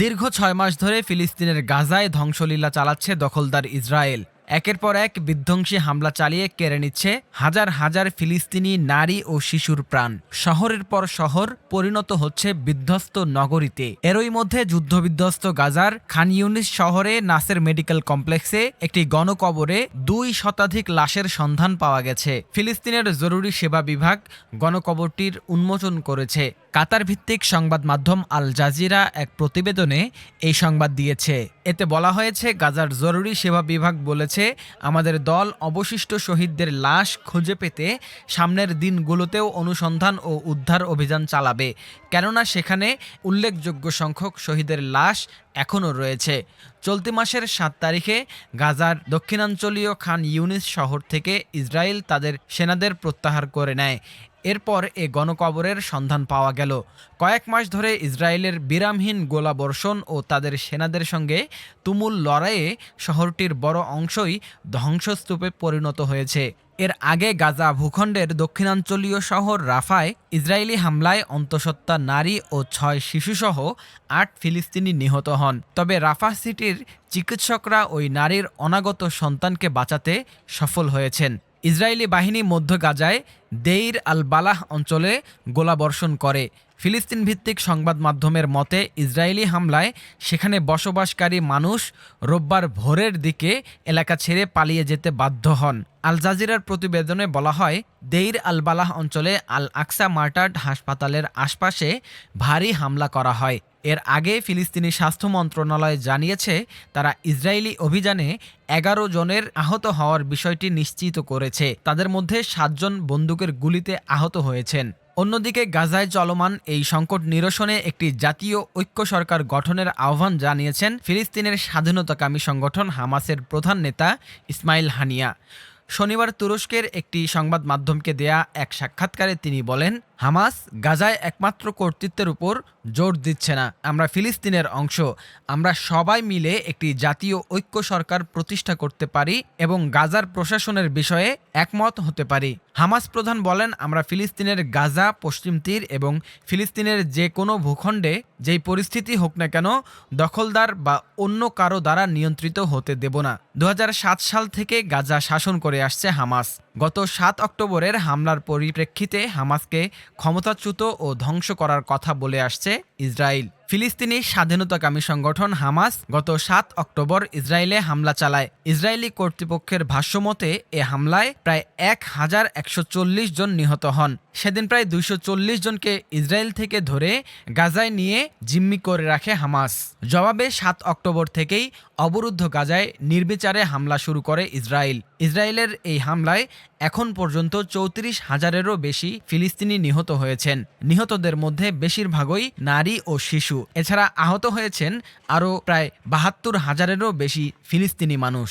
দীর্ঘ ছয় মাস ধরে ফিলিস্তিনের গাজায় ধ্বংসলীলা চালাচ্ছে দখলদার ইসরায়েল। একের পর এক বিধ্বংসী হামলা চালিয়ে কেড়ে নিচ্ছে হাজার হাজার ফিলিস্তিনি নারী ও শিশুর প্রাণ। শহরের পর শহর পরিণত হচ্ছে বিধ্বস্ত নগরীতে। এরই মধ্যে যুদ্ধবিধ্বস্ত গাজার খান ইউনিস শহরে নাসের মেডিকেল কমপ্লেক্সে একটি গণকবরে দুই শতাধিক লাশের সন্ধান পাওয়া গেছে। ফিলিস্তিনের জরুরি সেবা বিভাগ গণকবরটির উন্মোচন করেছে। কাতার ভিত্তিক সংবাদ মাধ্যম আল জাজিরা এক প্রতিবেদনে এই সংবাদ দিয়েছে। এতে বলা হয়েছে, গাজার জরুরি সেবা বিভাগ বলেছে, আমাদের দল অবশিষ্ট শহীদদের লাশ খুঁজে পেতে সামনের দিনগুলোতেও অনুসন্ধান ও উদ্ধার অভিযান চালাবে। কেননা সেখানে উল্লেখযোগ্য সংখ্যক শহীদের লাশ এখনও রয়েছে। চলতি মাসের সাত তারিখে গাজার দক্ষিণাঞ্চলীয় খান ইউনিস শহর থেকে ইসরায়েল তাদের সেনাদের প্রত্যাহার করে নেয়। এরপর এ গণকবরের সন্ধান পাওয়া গেল। কয়েক মাস ধরে ইসরায়েলের বিরামহীন গোলাবর্ষণ ও তাদের সেনাদের সঙ্গে তুমুল লড়াইয়ে শহরটির বড় অংশই ধ্বংসস্তূপে পরিণত হয়েছে। এর আগে গাজা ভূখণ্ডের দক্ষিণাঞ্চলীয় শহর রাফায় ইসরায়েলি হামলায় অন্তঃসত্ত্বা নারী ও ছয় শিশুসহ আট ফিলিস্তিনি নিহত হন। তবে রাফা সিটির চিকিৎসকরা ওই নারীর অনাগত সন্তানকে বাঁচাতে সফল হয়েছেন। ইসরায়েলি বাহিনী মধ্য গাজায় দেইর আল বালাহ অঞ্চলে গোলাবর্ষণ করে। ফিলিস্তিন ভিত্তিক সংবাদ মাধ্যমের মতে, ইসরায়েলি হামলায় সেখানে বসবাসকারী মানুষ রোববার ভোরের দিকে এলাকা ছেড়ে পালিয়ে যেতে বাধ্য হন। আল জাজিরার প্রতিবেদনে বলা হয়, দেইর আল বালাহ অঞ্চলে আল আকসা মার্টার্ড হাসপাতালের আশপাশে ভারী হামলা করা হয়। এর আগে ফিলিস্তিনি স্বাস্থ্য মন্ত্রণালয় জানিয়েছে, তারা ইসরায়েলি অভিযানে এগারো জনের আহত হওয়ার বিষয়টি নিশ্চিত করেছে। তাদের মধ্যে সাতজন বন্দুকের গুলিতে আহত হয়েছেন। অন্যদিকে গাজায় চলমান এই সংকট নিরসনে একটি জাতীয় ঐক্য সরকার গঠনের আহ্বান জানিয়েছেন ফিলিস্তিনের স্বাধীনতাকামী সংগঠন হামাসের প্রধান নেতা ইসমাইল হানিয়া। শনিবার তুরস্কের একটি সংবাদ মাধ্যমকে দেয়া এক সাক্ষাৎকারে তিনি বলেন হামাস গাজায় একমাত্র কর্তৃত্বের উপর জোর দিচ্ছে না। আমরা ফিলিস্তিনের অংশ। আমরা সবাই মিলে একটি জাতীয় ঐক্য সরকার প্রতিষ্ঠা করতে পারি এবং গাজার প্রশাসনের বিষয়ে একমত হতে পারি। হামাস প্রধান বলেন, আমরা ফিলিস্তিনের গাজা, পশ্চিম তীর এবং ফিলিস্তিনের যে কোনো ভূখণ্ডে যেই পরিস্থিতি হোক না কেন দখলদার বা অন্য কারও দ্বারা নিয়ন্ত্রিত হতে দেব না। দু হাজার সাত সাল থেকে গাজা শাসন করে আসছে হামাস। গত সাত অক্টোবরের হামলার পরিপ্রেক্ষিতে হামাসকে ক্ষমতাচ্যুত ও ধ্বংস করার কথা বলে আসছে ইসরায়েল। ফিলিস্তিনি স্বাধীনতাকামী সংগঠন হামাস গত সাত অক্টোবর ইসরায়েলে হামলা চালায়। ইসরায়েলি কর্তৃপক্ষের ভাষ্যমতে, এ হামলায় প্রায় এক হাজার একশো চল্লিশ জন নিহত হন। সেদিন প্রায় দুইশো চল্লিশ জনকে ইসরায়েল থেকে ধরে গাজায় নিয়ে জিম্মি করে রাখে হামাস। জবাবে সাত অক্টোবর থেকেই অবরুদ্ধ গাজায় নির্বিচারে হামলা শুরু করে ইসরায়েল। ইসরায়েলের এই হামলায় এখন পর্যন্ত চৌত্রিশ হাজারেরও বেশি ফিলিস্তিনি নিহত হয়েছেন। নিহতদের মধ্যে বেশিরভাগই নারী ও শিশু। এছাড়া আহত হয়েছেন আরও প্রায় বাহাত্তর হাজারেরও বেশি ফিলিস্তিনি মানুষ।